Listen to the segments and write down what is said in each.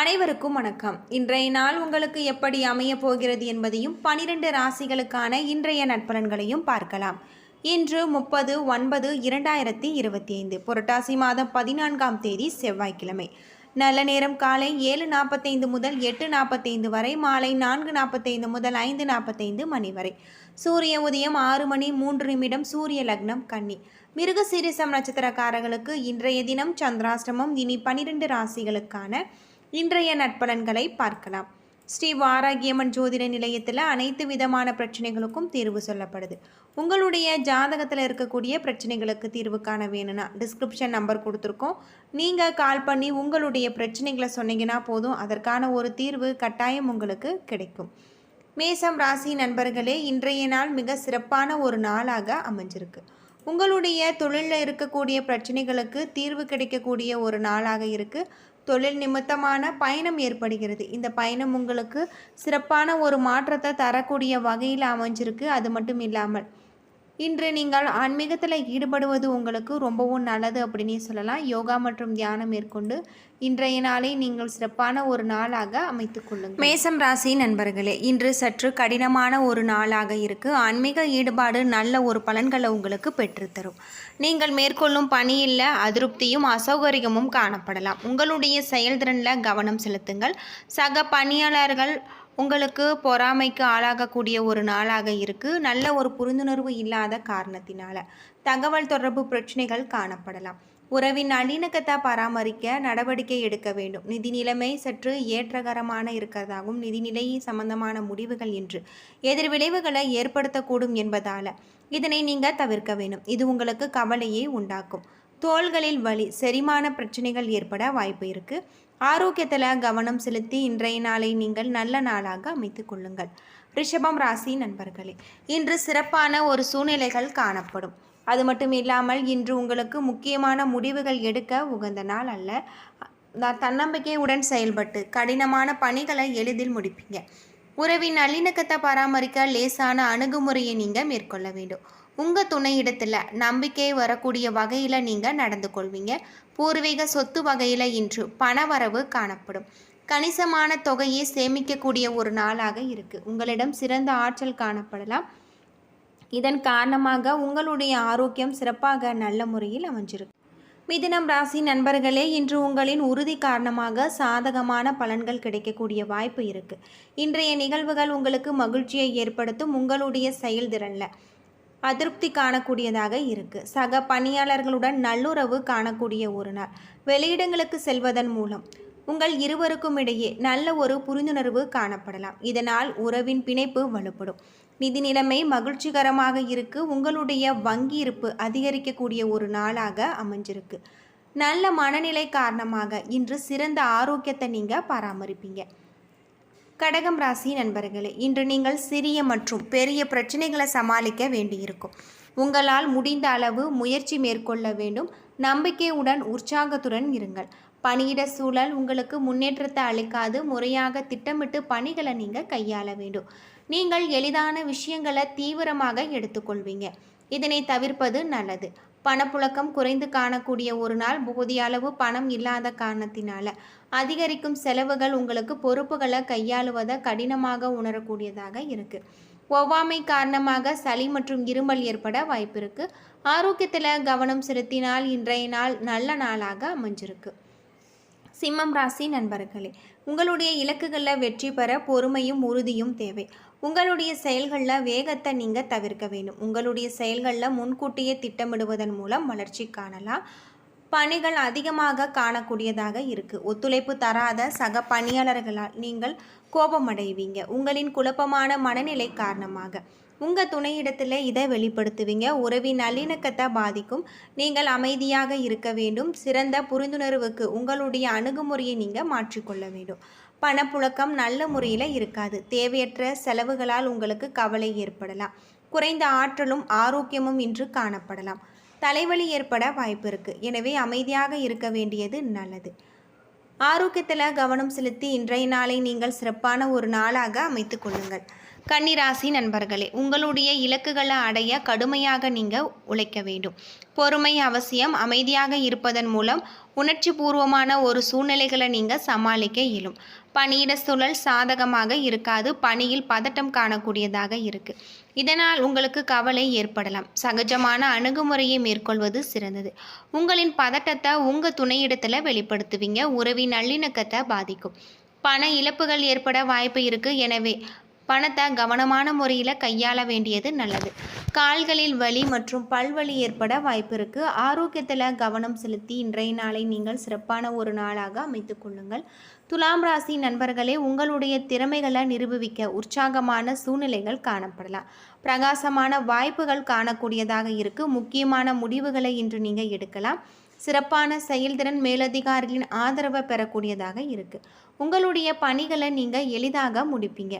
அனைவருக்கும் வணக்கம். இன்றைய நாள் உங்களுக்கு எப்படி அமைய போகிறது என்பதையும் பனிரெண்டு ராசிகளுக்கான இன்றைய நட்பலன்களையும் பார்க்கலாம். இன்று முப்பது ஒன்பது இரண்டாயிரத்தி இருபத்தி ஐந்து புரட்டாசி மாதம் பதினான்காம் தேதி செவ்வாய்க்கிழமை. நல்ல நேரம் காலை ஏழு நாற்பத்தைந்து முதல் எட்டு நாற்பத்தைந்து வரை மாலை நான்கு நாற்பத்தைந்து முதல் ஐந்து நாற்பத்தைந்து மணி வரை. சூரிய உதயம் ஆறு மணி மூன்று நிமிடம் சூரிய லக்னம் கன்னி. மிருகசீரிசம் நட்சத்திரக்காரர்களுக்கு இன்றைய தினம் சந்திராஷ்டமம். இனி பனிரெண்டு ராசிகளுக்கான இன்றைய நட்பலன்களை பார்க்கலாம். ஸ்ரீ வாராகியம்மன் ஜோதிட நிலையத்தில் அனைத்து விதமான பிரச்சனைகளுக்கும் தீர்வு சொல்லப்படுது. உங்களுடைய ஜாதகத்தில் இருக்கக்கூடிய பிரச்சனைகளுக்கு தீர்வு காண வேணும்னா டிஸ்கிரிப்ஷன் நம்பர் கொடுத்துருக்கோம். நீங்கள் கால் பண்ணி உங்களுடைய பிரச்சனைகளை சொன்னீங்கன்னா போதும் அதற்கான ஒரு தீர்வு கட்டாயம் உங்களுக்கு கிடைக்கும். மேசம் ராசி நண்பர்களே இன்றைய நாள் மிக சிறப்பான ஒரு நாளாக அமைஞ்சிருக்கு. உங்களுடைய தொழிலில் இருக்கக்கூடிய பிரச்சனைகளுக்கு தீர்வு கிடைக்கக்கூடிய ஒரு நாளாக இருக்குது தொழில் நிமித்தமான பயணம் ஏற்படுகிறது. இந்த பயணம் உங்களுக்கு சிறப்பான ஒரு மாற்றத்தை தரக்கூடிய வகையில் அமைஞ்சிருக்கு. அது மட்டும் இல்லாமல் இன்று நீங்கள் ஆன்மீகத்தில் ஈடுபடுவது உங்களுக்கு ரொம்பவும் நல்லது அப்படின்னு சொல்லலாம். யோகா மற்றும் தியானம் மேற்கொண்டு இன்றைய நாளை நீங்கள் சிறப்பான ஒரு நாளாக அமைத்துக் கொள்ளுங்கள். மேசம் ராசி நண்பர்களே இன்று சற்று கடினமான ஒரு நாளாக இருக்குது ஆன்மீக ஈடுபாடு நல்ல ஒரு பலன்களை உங்களுக்கு பெற்றுத்தரும். நீங்கள் மேற்கொள்ளும் பணியில் அதிருப்தியும் அசௌகரியமும் காணப்படலாம். உங்களுடைய செயல்திறனில் கவனம் செலுத்துங்கள். சக பணியாளர்கள் உங்களுக்கு பொறாமைக்கு ஆளாகக்கூடிய ஒரு நாளாக இருக்குது நல்ல ஒரு புரிந்துணர்வு இல்லாத காரணத்தினால. தகவல் தொடர்பு பிரச்சனைகள் காணப்படலாம். உறவின் நல்லிணக்கத்தை பராமரிக்க நடவடிக்கை எடுக்க வேண்டும். நிதி நிலைமை சற்று ஏற்றகரமான இருக்கிறதாகவும் நிதிநிலை சம்பந்தமான முடிவுகள் என்று எதிர்விளைவுகளை ஏற்படுத்தக்கூடும் என்பதால் இதனை நீங்கள் தவிர்க்க வேண்டும். இது உங்களுக்கு கவலையை உண்டாக்கும். தோள்களில் வலி செரிமான பிரச்சனைகள் ஏற்பட வாய்ப்பு இருக்குது ஆரோக்கியத்தில் கவனம் செலுத்தி இன்றைய நாளை நீங்கள் நல்ல நாளாக அமைத்து கொள்ளுங்கள். ரிஷபம் ராசி நண்பர்களே இன்று சிறப்பான ஒரு சூழ்நிலைகள் காணப்படும். அது மட்டும் இல்லாமல் இன்று உங்களுக்கு முக்கியமான முடிவுகள் எடுக்க உகந்த நாள் அல்ல. த- தன்னம்பிக்கையுடன் செயல்பட்டு கடினமான பணிகளை எளிதில் முடிப்பீங்க. உறவின் நல்லிணக்கத்தை பராமரிக்க லேசான அணுகுமுறையை நீங்கள் மேற்கொள்ள வேண்டும். உங்கள் துணையிடத்தில் நம்பிக்கை வரக்கூடிய வகையில் நீங்கள் நடந்து கொள்வீங்க. பூர்வீக சொத்து வகையில் இன்று பணவரவு காணப்படும். கணிசமான தொகையை சேமிக்கக்கூடிய ஒரு நாளாக இருக்குது உங்களிடம் சிறந்த ஆற்றல் காணப்படலாம். இதன் காரணமாக உங்களுடைய ஆரோக்கியம் சிறப்பாக நல்ல முறையில் அமைஞ்சிருக்கு. மிதினம் ராசி நண்பர்களே இன்று உங்களின் உறுதி காரணமாக சாதகமான பலன்கள் கிடைக்கக்கூடிய வாய்ப்பு இருக்குது இன்றைய நிகழ்வுகள் உங்களுக்கு மகிழ்ச்சியை ஏற்படுத்தும் உங்களுடைய செயல்திறனில். அதிருப்தி காணக்கூடியதாக இருக்குது சக பணியாளர்களுடன் நல்லுறவு காணக்கூடிய ஒரு நாள். வெளியிடங்களுக்கு செல்வதன் மூலம் உங்கள் இருவருக்கும் இடையே நல்ல ஒரு புரிந்துணர்வு காணப்படலாம். இதனால் உறவின் பிணைப்பு வலுப்படும். நிதி நிலைமை மகிழ்ச்சிகரமாக இருக்கு. உங்களுடைய வங்கி இருப்பு அதிகரிக்கக்கூடிய ஒரு நாளாக அமைஞ்சிருக்கு. நல்ல மனநிலை காரணமாக இன்று சிறந்த ஆரோக்கியத்தை நீங்கள் பராமரிப்பீங்க. கடகம் ராசி நண்பர்களே இன்று நீங்கள் சிறிய மற்றும் பெரிய பிரச்சனைகளை சமாளிக்க வேண்டியிருக்கும். உங்களால் முடிந்த அளவு முயற்சி மேற்கொள்ள வேண்டும். நம்பிக்கையுடன் உற்சாகத்துடன் இருங்கள். பணியிட சூழல் உங்களுக்கு முன்னேற்றத்தை அளிக்காது. முறையாக திட்டமிட்டு பணிகளை நீங்கள் கையாள வேண்டும். நீங்கள் எளிதான விஷயங்களை தீவிரமாக எடுத்துக்கொள்வீங்க. இதனை தவிர்ப்பது நல்லது. பணப்புழக்கம் குறைந்து காணக்கூடிய ஒரு நாள் போதிய அளவு பணம் இல்லாத காரணத்தினால. அதிகரிக்கும் செலவுகள் உங்களுக்கு பொறுப்புகளை கையாளுவதை கடினமாக உணரக்கூடியதாக இருக்கு. ஒவ்வாமை காரணமாக சளி மற்றும் இருமல் ஏற்பட வாய்ப்பிருக்கு ஆரோக்கியத்தில் கவனம் செலுத்தினால் இன்றைய நாள் நல்ல நாளாக அமைஞ்சிருக்கு. சிம்மம் ராசி நண்பர்களே உங்களுடைய இலக்குகளில் வெற்றி பெற பொறுமையும் உறுதியும் தேவை. உங்களுடைய செயல்களில் வேகத்தை நீங்கள் தவிர்க்க வேண்டும். உங்களுடைய செயல்களில் முன்கூட்டியே திட்டமிடுவதன் மூலம் வளர்ச்சி காணலாம். பணிகள் அதிகமாக காணக்கூடியதாக இருக்குது ஒத்துழைப்பு தராத சக பணியாளர்களால் நீங்கள் கோபமடைவீங்க. உங்களின் குழப்பமான மனநிலை காரணமாக. உங்கள் துணையிடத்தில் இதை வெளிப்படுத்துவீங்க. உறவின் நல்லிணக்கத்தை பாதிக்கும். நீங்கள் அமைதியாக இருக்க வேண்டும். சிறந்த புரிந்துணர்வுக்கு உங்களுடைய அணுகுமுறையை நீங்கள் மாற்றிக்கொள்ள வேண்டும். பணப்புழக்கம் நல்ல முறையில் இருக்காது. தேவையற்ற செலவுகளால் உங்களுக்கு கவலை ஏற்படலாம். குறைந்த ஆற்றலும் ஆரோக்கியமும் இன்று காணப்படலாம். தலைவலி ஏற்பட வாய்ப்பு இருக்குது எனவே அமைதியாக இருக்க வேண்டியது நல்லது. ஆரோக்கியத்தில் கவனம் செலுத்தி இன்றைய நாளை நீங்கள் சிறப்பான ஒரு நாளாக அமைத்து கொள்ளுங்கள். கன்னிராசி நண்பர்களே உங்களுடைய இலக்குகளை அடைய கடுமையாக நீங்கள் உழைக்க வேண்டும். பொறுமை அவசியம் அமைதியாக இருப்பதன் மூலம் உணர்ச்சி பூர்வமான ஒரு சூழ்நிலைகளை நீங்கள் சமாளிக்க இயலும். பணியிட சூழல் சாதகமாக இருக்காது பணியில் பதட்டம் காணக்கூடியதாக இருக்கு. இதனால் உங்களுக்கு கவலை ஏற்படலாம். சகஜமான அணுகுமுறையை மேற்கொள்வது சிறந்தது. உங்களின் பதட்டத்தை உங்கள் துணையிடத்தில் வெளிப்படுத்துவீங்க உறவின் நல்லிணக்கத்தை பாதிக்கும். பண இழப்புகள் ஏற்பட வாய்ப்பு இருக்குது எனவே பணத்தை கவனமான முறையில் கையாள வேண்டியது நல்லது. கால்களில் வலி மற்றும் பல்வலி ஏற்பட வாய்ப்பு இருக்குது ஆரோக்கியத்தில் கவனம் செலுத்தி இன்றைய நாளை நீங்கள் சிறப்பான ஒரு நாளாக அமைத்து கொள்ளுங்கள். துலாம் ராசி நண்பர்களே உங்களுடைய திறமைகளை நிரூபிக்க உற்சாகமான சூழ்நிலைகள் காணப்படலாம். பிரகாசமான வாய்ப்புகள் காணக்கூடியதாக இருக்குது முக்கியமான முடிவுகளை இன்று நீங்கள் எடுக்கலாம். சிறப்பான செயல்திறன் மேலதிகாரிகளின் ஆதரவை பெறக்கூடியதாக இருக்குது உங்களுடைய பணிகளை நீங்கள் எளிதாக முடிப்பீங்க.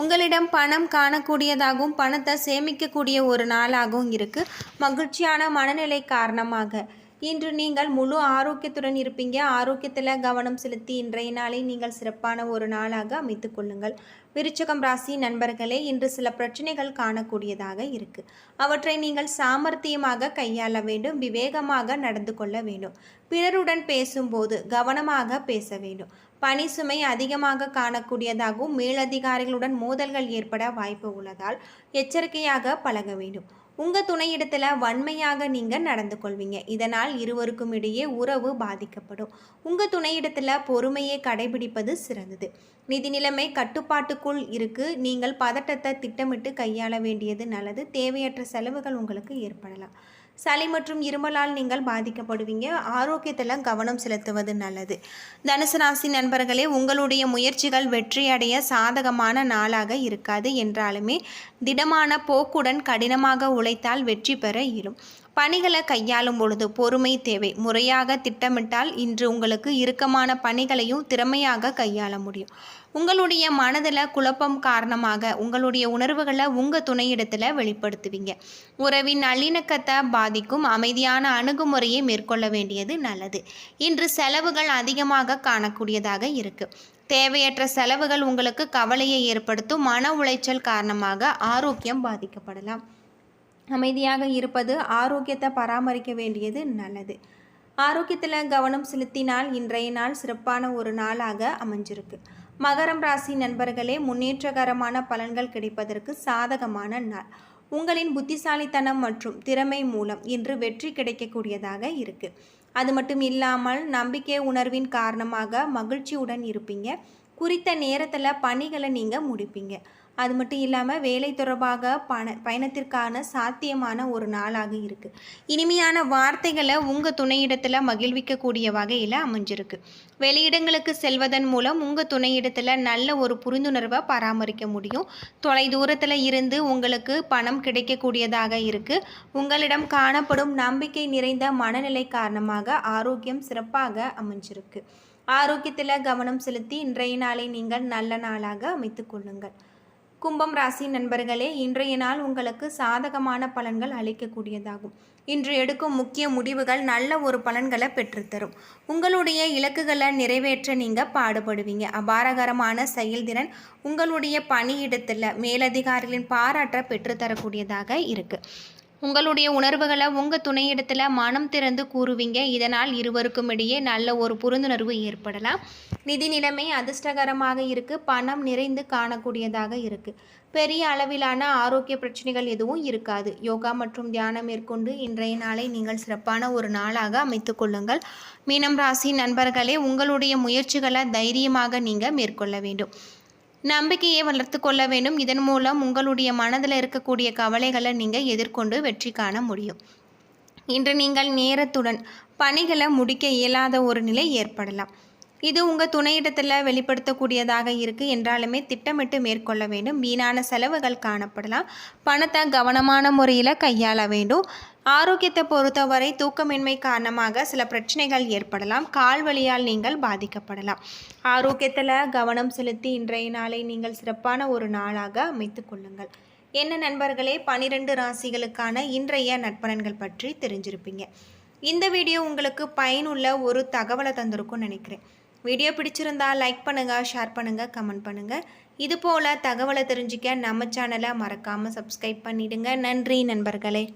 உங்களிடம் பணம் காணக்கூடியதாகவும் பணத்தை சேமிக்கக்கூடிய ஒரு நாளாகவும் இருக்குது மகிழ்ச்சியான மனநிலை காரணமாக. இன்று நீங்கள் முழு ஆரோக்கியத்துடன் இருப்பீங்க. ஆரோக்கியத்தில் கவனம் செலுத்தி இன்றைய நாளை நீங்கள் சிறப்பான ஒரு நாளாக அமைத்து கொள்ளுங்கள். விருச்சகம் ராசி நண்பர்களே இன்று சில பிரச்சனைகள் காணக்கூடியதாக இருக்குது அவற்றை நீங்கள் சாமர்த்தியமாக கையாள வேண்டும் விவேகமாக நடந்து கொள்ள வேண்டும். பிறருடன் பேசும்போது கவனமாக பேச வேண்டும். பணி சுமை அதிகமாக காணக்கூடியதாகவும் மேலதிகாரிகளுடன் மோதல்கள் ஏற்பட வாய்ப்பு உள்ளதால் எச்சரிக்கையாக பழக வேண்டும். உங்கள் துணையிடத்தில் வன்மையாக நீங்கள் நடந்து கொள்வீங்க. இதனால் இருவருக்கும் இடையே உறவு பாதிக்கப்படும். உங்கள் துணையிடத்தில் பொறுமையை கடைபிடிப்பது சிறந்தது. நிதி நிலைமை கட்டுப்பாட்டுக்குள் இருக்கு. நீங்கள் பதட்டத்தை திட்டமிட்டு கையாள வேண்டியது நல்லது. தேவையற்ற செலவுகள் உங்களுக்கு ஏற்படலாம். சளி மற்றும் இருமலால் நீங்கள் பாதிக்கப்படுவீங்க. ஆரோக்கியத்தில் கவனம் செலுத்துவது நல்லது. தனுசு ராசி நண்பர்களே உங்களுடைய முயற்சிகள் வெற்றியடைய சாதகமான நாளாக இருக்காது என்றாலுமே திடமான போக்குடன் கடினமாக உழைத்தால் வெற்றி பெற இயலும். பணிகளை கையாளும் பொழுது பொறுமை தேவை. முறையாக திட்டமிட்டால் இன்று உங்களுக்கு இறுக்கமான பணிகளையும் திறமையாக கையாள முடியும். உங்களுடைய மனதில் குழப்பம் காரணமாக உங்களுடைய உணர்வுகளை உங்கள் துணையிடத்தில் வெளிப்படுத்துவீங்க. உறவின் நல்லிணக்கத்தை பாதிக்கும் அமைதியான அணுகுமுறையை மேற்கொள்ள வேண்டியது நல்லது. இன்று செலவுகள் அதிகமாக காணக்கூடியதாக இருக்குது தேவையற்ற செலவுகள் உங்களுக்கு கவலையை ஏற்படுத்தும் மன உளைச்சல் காரணமாக ஆரோக்கியம் பாதிக்கப்படலாம். அமைதியாக இருப்பது ஆரோக்கியத்தை பராமரிக்க வேண்டியது நல்லது. ஆரோக்கியத்தில் கவனம் செலுத்தினால் இன்றைய நாள் சிறப்பான ஒரு நாளாக அமைஞ்சிருக்கு. மகரம் ராசி நண்பர்களே முன்னேற்றகரமான பலன்கள் கிடைப்பதற்கு சாதகமான நாள். உங்களின் புத்திசாலித்தனம் மற்றும் திறமை மூலம் இன்று வெற்றி கிடைக்கக்கூடியதாக இருக்குது அது மட்டும் இல்லாமல் நம்பிக்கை உணர்வின் காரணமாக மகிழ்ச்சியுடன் இருப்பீங்க. குறித்த நேரத்தில் பணிகளை நீங்கள் முடிப்பீங்க. அது மட்டும் இல்லாமல் வேலை தொடர்பாக பண பயணத்திற்கான சாத்தியமான ஒரு நாளாக இருக்குது இனிமையான வார்த்தைகளை உங்கள் துணையிடத்தில் மகிழ்விக்கக்கூடிய வகையில் அமைஞ்சிருக்கு. வெளியிடங்களுக்கு செல்வதன் மூலம் உங்கள் துணையிடத்தில் நல்ல ஒரு புரிந்துணர்வை பராமரிக்க முடியும். தொலை தூரத்தில் இருந்து உங்களுக்கு பணம் கிடைக்கக்கூடியதாக இருக்குது உங்களிடம் காணப்படும் நம்பிக்கை நிறைந்த மனநிலை காரணமாக ஆரோக்கியம் சிறப்பாக அமைஞ்சிருக்கு. ஆரோக்கியத்தில் கவனம் செலுத்தி இன்றைய நாளை நீங்கள் நல்ல நாளாக அமைத்து கொள்ளுங்கள். கும்பம் ராசி நண்பர்களே இன்றைய நாள் உங்களுக்கு சாதகமான பலன்கள் அளிக்கக்கூடியதாகும். இன்று எடுக்கும் முக்கிய முடிவுகள் நல்ல ஒரு பலன்களை பெற்றுத்தரும். உங்களுடைய இலக்குகளை நிறைவேற்ற நீங்கள் பாடுபடுவீங்க. அபாரகரமான செயல்திறன் உங்களுடைய பணியிடத்தில் மேலதிகாரிகளின் பாராட்ட பெற்றுத்தரக்கூடியதாக இருக்குது உங்களுடைய உணர்வுகளை உங்கள் துணையிடத்தில் மனம் திறந்து கூறுவீங்க. இதனால் இருவருக்கும் இடையே நல்ல ஒரு புரிந்துணர்வு ஏற்படலாம். நிதி நிலைமை அதிர்ஷ்டகரமாக இருக்குது பணம் நிறைந்து காணக்கூடியதாக இருக்குது பெரிய அளவிலான ஆரோக்கிய பிரச்சனைகள் எதுவும் இருக்காது. யோகா மற்றும் தியானம் மேற்கொண்டு இன்றைய நாளை நீங்கள் சிறப்பான ஒரு நாளாக அமைத்து கொள்ளுங்கள். மீனம் ராசி நண்பர்களே உங்களுடைய முயற்சிகளை தைரியமாக நீங்கள் மேற்கொள்ள வேண்டும். நம்பிக்கையை வளர்த்து கொள்ள வேண்டும். இதன் மூலம் உங்களுடைய மனதில் இருக்கக்கூடிய கவலைகளை நீங்கள் எதிர்கொண்டு வெற்றி காண முடியும். இன்று நீங்கள் நேரத்துடன் பணிகளை முடிக்க இயலாத ஒரு நிலை ஏற்படலாம். இது உங்கள் துணையிடத்தில் வெளிப்படுத்தக்கூடியதாக இருக்குது என்றாலுமே திட்டமிட்டு மேற்கொள்ள வேண்டும். வீணான செலவுகள் காணப்படலாம். பணத்தை கவனமான முறையில் கையாள வேண்டும். ஆரோக்கியத்தை பொறுத்தவரை தூக்கமின்மை காரணமாக சில பிரச்சனைகள் ஏற்படலாம். கால் வழியால் நீங்கள் பாதிக்கப்படலாம். ஆரோக்கியத்தில் கவனம் செலுத்தி இன்றைய நாளை நீங்கள் சிறப்பான ஒரு நாளாக அமைத்து கொள்ளுங்கள். என்ன நண்பர்களே பனிரெண்டு ராசிகளுக்கான இன்றைய நட்பலன்கள் பற்றி தெரிஞ்சிருப்பீங்க. இந்த வீடியோ உங்களுக்கு பயனுள்ள ஒரு தகவலை தந்திருக்கும்னு நினைக்கிறேன். வீடியோ பிடிச்சிருந்தா லைக் பண்ணுங்கள் ஷேர் பண்ணுங்கள் கமெண்ட் பண்ணுங்கள் இது போல் தகவலை தெரிஞ்சுக்க நம்ம சேனலை மறக்காமல் சப்ஸ்கிரைப் பண்ணிவிடுங்க நன்றி நண்பர்களே.